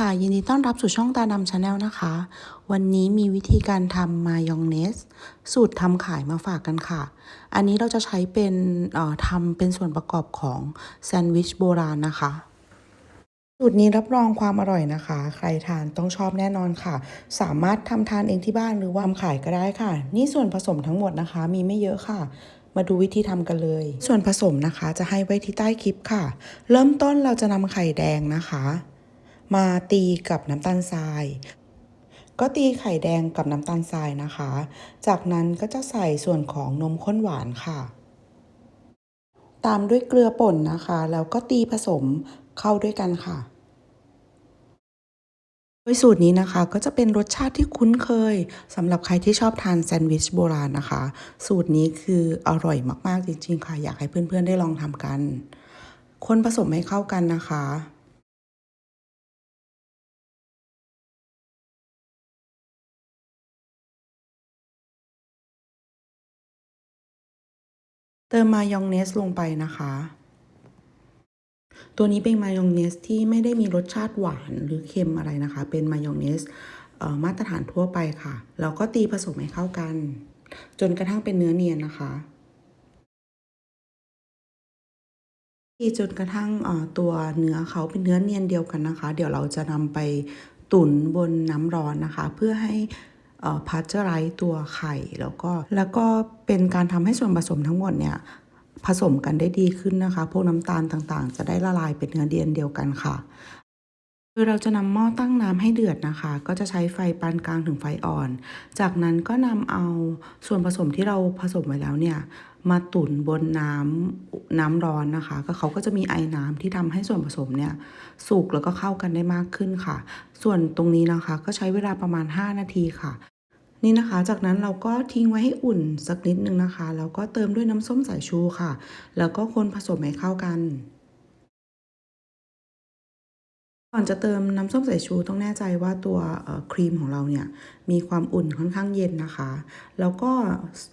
ค่ะ ยินดีต้อนรับสู่ช่องตาดำชาแนลนะคะ วันนี้มีวิธีการทำมายองเนส สูตรทำขายมาฝากกันค่ะ อันนี้เราจะใช้เป็นทำเป็นส่วนประกอบของแซนด์วิชโบราณนะคะ สูตรนี้รับรองความอร่อยนะคะ ใครทานต้องชอบแน่นอนค่ะ สามารถทำทานเองที่บ้านหรือว่าทำขายก็ได้ค่ะ นี่ส่วนผสมทั้งหมดนะคะ มีไม่เยอะค่ะมาดูวิธีทำกันเลย ส่วนผสมนะคะจะให้ไว้ที่ใต้คลิปค่ะ เริ่มต้นเราจะนำไข่แดงนะคะ มาตีกับน้ำตาลทราย ก็ตีไข่แดงกับน้ำตาลทรายนะคะ จากนั้นก็จะใส่ส่วนของนมข้นหวานค่ะ ตามด้วยเกลือป่นนะคะ แล้วก็ตีผสมเข้าด้วยกันค่ะโดยสูตรนี้นะคะก็จะเป็นรสชาติที่คุ้นเคยสำหรับใครที่ชอบทานแซนด์วิชโบราณนะคะ สูตรนี้คืออร่อยมากๆจริงๆค่ะ อยากให้เพื่อนๆได้ลองทำกัน คนผสมให้เข้ากันนะคะ ติมมายองเนสลงไปนะคะ ตัวนี้เป็นมายองเนสที่ไม่ได้มีรสชาติหวานหรือเค็มอะไรนะคะ เป็นมายองเนสเมาตรฐานทั่วไปค่ะ แล้วก็ตีผสมให้เข้ากัน จนกระทั่งเป็นเนื้อเนียนนะคะตีจนกระทั่งตัวเนื้อเขาเป็นเนื้อเนียนเดียวกันนะคะ เดี๋ยวเราจะนำไปตุ๋นบนน้ำร้อนนะคะ เพื่อให้ พัชเจอร์ไรตัวไข่แล้วก็แล้วก็เป็นการทำให้ส่วนผสมทั้งหมดเนี่ยผสมกันได้ดีขึ้นนะคะ พวกน้ำตาลต่างๆ จะได้ละลายเป็นเนื้อเดียนเดียวกันค่ะคือเราจะนำหม้อตั้งน้ำให้เดือดนะคะ ก็จะใช้ไฟปานกลางถึงไฟอ่อน จากนั้นก็นำเอาส่วนผสมที่เราผสมไว้แล้วเนี่ยมาตุ๋นบนน้ำน้ำร้อนนะคะ ก็เขาก็จะมีไอ้น้ำที่ทำให้ส่วนผสมเนี่ยสุกแล้วก็เข้ากันได้มากขึ้นค่ะ ส่วนตรงนี้นะคะก็ใช้เวลาประมาณ 5 นาทีค่ะ นี่นะคะ จากนั้นเราก็ทิ้งไว้ให้อุ่นสักนิดนึงนะคะ แล้วก็เติมด้วยน้ำส้มสายชูค่ะ แล้วก็คนผสมให้เข้ากัน ก่อนจะเติมน้ำส้มสายชูต้องแน่ใจว่าตัวครีมของเราเนี่ยมีความอุ่นค่อนข้างเย็นนะคะ แล้วก็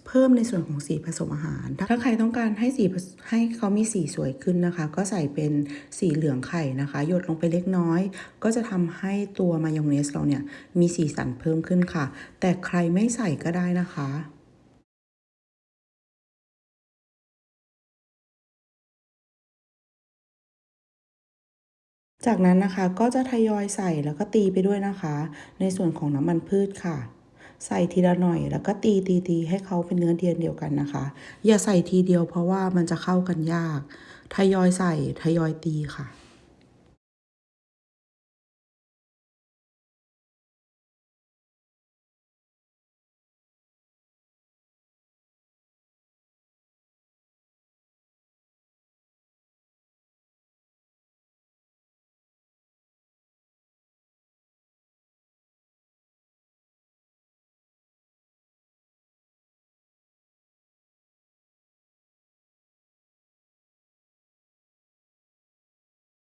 เพิ่มในส่วนของสีผสมอาหาร ถ้าใครต้องการให้สีให้เขามีสีสวยขึ้นนะคะ ก็ใส่เป็นสีเหลืองไข่นะคะ หยดลงไปเล็กน้อย ก็จะทำให้ตัวมายองเนสเราเนี่ยมีสีสันเพิ่มขึ้นค่ะ แต่ใครไม่ใส่ก็ได้นะคะ จากนั้นนะคะก็จะทยอยใส่แล้วก็ตีไปด้วยนะคะ ในส่วนของน้ำมันพืชค่ะ ใส่ทีละหน่อยแล้วก็ตีตีตีให้เขาเป็นเนื้อเดียนเดียวกันนะคะ อย่าใส่ทีเดียวเพราะว่ามันจะเข้ากันยาก ทยอยใส่ทยอยตีค่ะ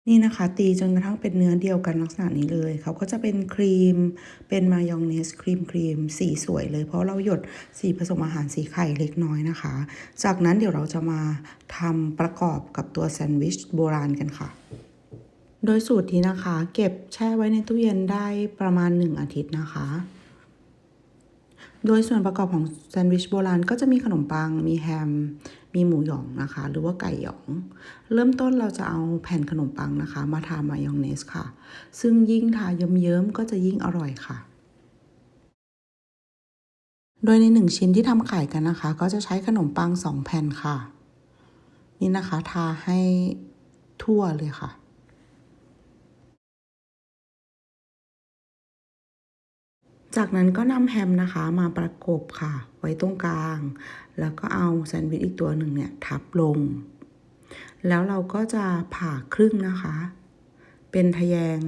นี่นะคะตีจนกระทั่งเป็นเนื้อเดียวกันลักษณะนี้เลย เขาก็จะเป็นครีม เป็นมายองเนสครีมครีมสีสวยเลย เพราะเราหยดสีผสมอาหารสีไข่เล็กน้อยนะคะ จากนั้นเดี๋ยวเราจะมาทำประกอบกับตัวแซนด์วิชโบราณกันค่ะ โดยสูตรนี้นะคะ เก็บแช่ไว้ในตู้เย็นได้ประมาณ 1 อาทิตย์นะคะโดยส่วนประกอบของแซนด์วิชโบราณก็จะมีขนมปัง มีแฮม มีหมูหยองนะคะ หรือว่าไก่หยอง เริ่มต้นเราจะเอาแผ่นขนมปังนะคะ มาทามายองเนสค่ะ ซึ่งยิ่งทาเยิ้มๆก็จะยิ่งอร่อยค่ะ โดยในหนึ่งชิ้นที่ทำขายกันนะคะ ก็จะใช้ขนมปังสองแผ่นค่ะ นี่นะคะ ทาให้ทั่วเลยค่ะ จากนั้นก็นำแฮมนะคะมาประกบค่ะ ไว้ตรงกลาง แล้วก็เอาแซนด์วิชอีกตัวหนึ่งเนี่ยทับลง แล้วเราก็จะผ่าครึ่งนะคะ เป็นทะแยง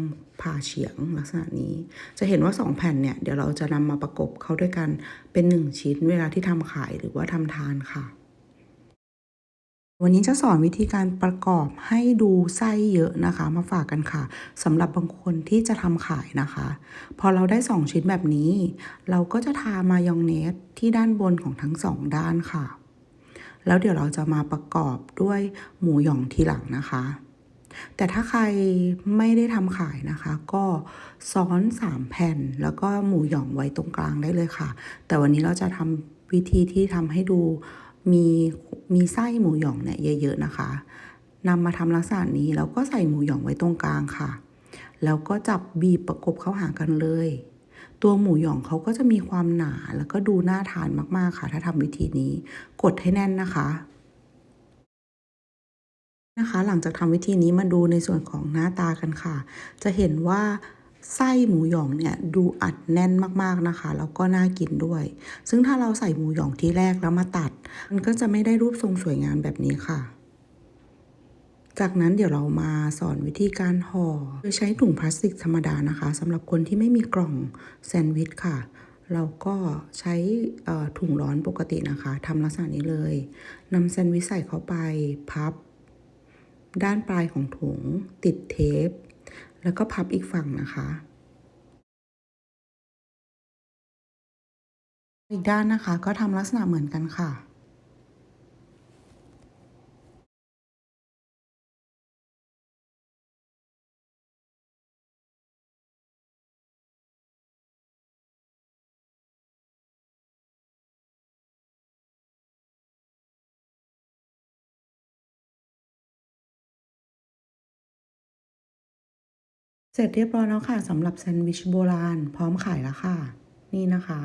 ผ่าเฉียงลักษณะนี้ จะเห็นว่าสองแผ่นเนี่ย เดี๋ยวเราจะนำมาประกบเข้าด้วยกันเป็นหนึ่งชิ้นเวลาที่ทำขายหรือว่าทำทานค่ะ วันนี้จะสอนวิธีการประกอบให้ดูไส้เยอะนะคะ มาฝากกันค่ะสำหรับบางคนที่จะทำขายนะคะ พอเราได้ 2 ชิ้นแบบนี้ เราก็จะทามายองเนสที่ด้านบนของทั้งสองด้านค่ะ แล้วเดี๋ยวเราจะมาประกอบด้วยหมูหยองทีหลังนะคะ แต่ถ้าใครไม่ได้ทำขายนะคะ ก็ซ้อน 3 แผ่น แล้วก็หมูหยองไว้ตรงกลางได้เลยค่ะ แต่วันนี้เราจะทำวิธีที่ทำให้ดู มีมีไส้หมูหยองเนี่ยเยอะ ๆ นะคะนำมาทำลักษณะนี้แล้วก็ใส่หมูหยองไว้ตรงกลางค่ะ แล้วก็จับบีบประกบเข้าหากันเลย ตัวหมูหยองเขาก็จะมีความหนาแล้วก็ดูน่าทานมากๆค่ะ ถ้าทำวิธีนี้กดให้แน่นนะคะนะคะ หลังจากทำวิธีนี้มาดูในส่วนของหน้าตากันค่ะ จะเห็นว่า ไส้หมูหยองเนี่ยดูอัดแน่นมากๆนะคะ แล้วก็น่ากินด้วย ซึ่งถ้าเราใส่หมูหยองที่แรกแล้วมาตัด มันก็จะไม่ได้รูปทรงสวยงามแบบนี้ค่ะ จากนั้นเดี๋ยวเรามาสอนวิธีการห่อโดยใช้ถุงพลาสติกธรรมดานะคะสำหรับคนที่ไม่มีกล่องแซนด์วิชค่ะ เราก็ใช้ถุงร้อนปกตินะคะทำลักษณะนี้เลยนำแซนด์วิชใส่เข้าไปพับ ด้านปลายของถุงติดเทป แล้วก็พับอีกฝั่งนะคะ อีกด้านนะคะก็ทำลักษณะเหมือนกันค่ะ เสร็จเรียบร้อยแล้วค่ะสำหรับแซนด์วิชโบราณ พร้อมขายแล้วค่ะ นี่นะคะ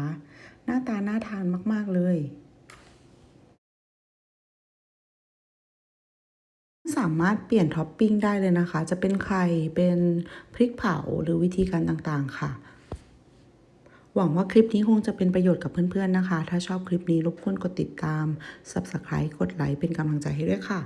หน้าตาน่าทานมาก ๆ เลย สามารถเปลี่ยนท็อปปิ้งได้เลยนะคะ จะเป็นไข่เป็นพริกเผาหรือวิธีการต่างๆค่ะ หวังว่าคลิปนี้คงจะเป็นประโยชน์กับเพื่อน ๆ นะคะ ถ้าชอบคลิปนี้รบกวนกดติดตาม Subscribe กดไลค์เป็นกำลังใจให้ด้วยค่ะ